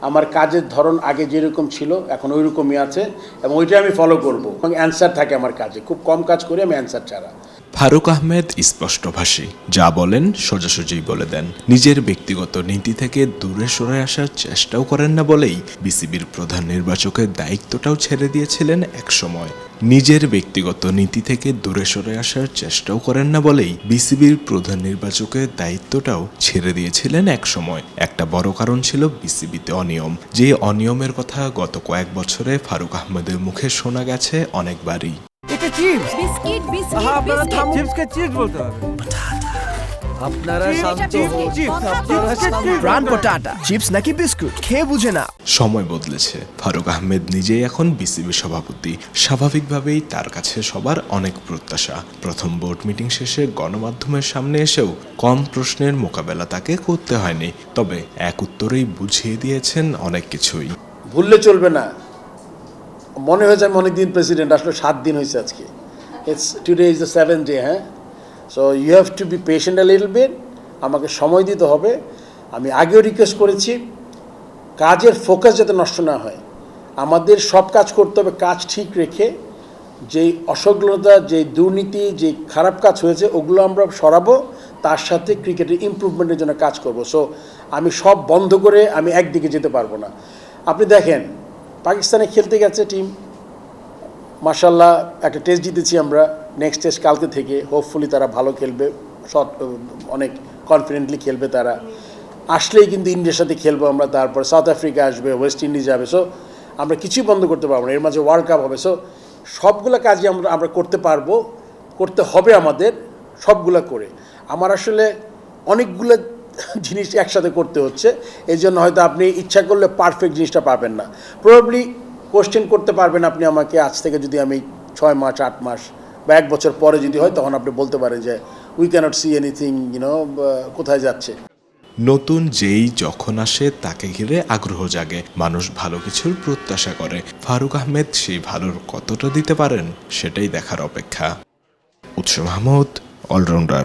আমার কাজের ধরন আগে যেরকম ছিল, এখন ওই রকমই আছে, এবং ওইটাই আমি ফলো করব। এবং অ্যান্সার থাকে আমার কাজে। খুব কম কাজ করি আমি অ্যান্সার ছাড়া। ফারুক আহমেদ স্পষ্টভাষী, যা বলেন, সোজাসুজি বলে দেন। নিজের ব্যক্তিগত নীতি থেকে দূরে সরে আসার চেষ্টাও করেন না বলেই বিসিবির প্রধান নির্বাচকের দায়িত্বটাও ছেড়ে দিয়েছিলেন একসময়। নিজের ব্যক্তিগত নীতি থেকে দূরে সরে আসার চেষ্টাও করেন না বলেই বিসিবির প্রধান নির্বাচকের দায়িত্বটাও ছেড়ে দিয়েছিলেন একসময়। একটা বড় কারণ ছিল বিসিবিতে অনিয়ম। যে অনিয়মের কথা গত কয়েক বছরে ফারুক আহমেদের মুখে শোনা গেছে অনেকবারই। এটা চিপস? বিস্কিট বিস্কিট আপনারা বিস্কিট। থামুন চিপসকে চিপস বলতে হবে। আপনারা শান্ত চিপস, হন। চিপস, আপনারা শান্ত হন। প্রাণ পটাটা। চিপস নাকি বিস্কুট? খেয়ে বুঝে না সময় বদলেছে। ফারুক আহমেদ নিজেই এখন বিসিবি সভাপতি। স্বাভাবিকভাবেই তার কাছে সবার অনেক প্রত্যাশা। প্রথম বোর্ড মিটিং শেষে গণমাধ্যমের সামনে এসেও কম প্রশ্নের মোকাবেলা তাকে করতে হয়নি। তবে এক উত্তরেই বুঝিয়ে দিয়েছেন অনেক কিছুই। ভুললে চলবে না। মনে হয়েছে আমি অনেক দিন প্রেসিডেন্ট আসলে সাত দিন হয়েছে আজকে। It's today is the seven day হ্যাঁ? So you have to be patient a little bit আমাকে সময় দিতে হবে। আমি আগেও রিকোয়েস্ট করেছি, কাজের ফোকাস যাতে নষ্ট না হয়। আমাদের সব কাজ করতে হবে, কাজ ঠিক রেখে। যেই অসফলতা যে দুর্নীতি যে খারাপ কাজ হয়েছে, ওগুলো আমরা সরাবো, তার সাথে ক্রিকেটের ইমপ্রুভমেন্টের জন্য কাজ করব। সো আমি সব বন্ধ করে আমি একদিকে যেতে পারব না। আপনি দেখেন পাকিস্তানে খেলতে গেছে টিম মার্শাল্লাহ একটা টেস্ট জিতেছি আমরা। নেক্সট টেস্ট কালকে থেকে হোপফুলি তারা ভালো খেলবে। শট অনেক কনফিডেন্টলি খেলবে তারা। আসলেই কিন্তু ইন্ডিয়ার সাথে খেলব আমরা, তারপর সাউথ আফ্রিকা আসবে ওয়েস্ট ইন্ডিজ যাবে। সো আমরা কিছুই বন্ধ করতে পারব না। এর মাঝে ওয়ার্ল্ড কাপ হবে। সো সবগুলো কাজই আমরা আমরা করতে পারব। করতে হবে আমাদের, সবগুলো করে। আমার আসলে অনেকগুলো জিনিস একসাথে করতে হচ্ছে। এই জন্য হয়তো আপনি ইচ্ছা করলে পারফেক্ট জিনিসটা পাবেন না। প্রবলি কোশ্চেন করতে পারবেন আপনি আমাকে আজ থেকে যদি আমি ছয় মাস, আট মাস বা এক বছর পরে যদি হয়, তখন আপনি বলতে পারেন যে we can't see anything you know কোথায় যাচ্ছে? নতুন যেই যখন আসে, তাকে ঘিরে আগ্রহ জাগে, মানুষ ভালো কিছুর প্রত্যাশা করে। ফারুক আহমেদ সেই ভালোর কতটা দিতে পারেন, সেটাই দেখার অপেক্ষা। উৎস মাহমুদ অলরাউন্ডার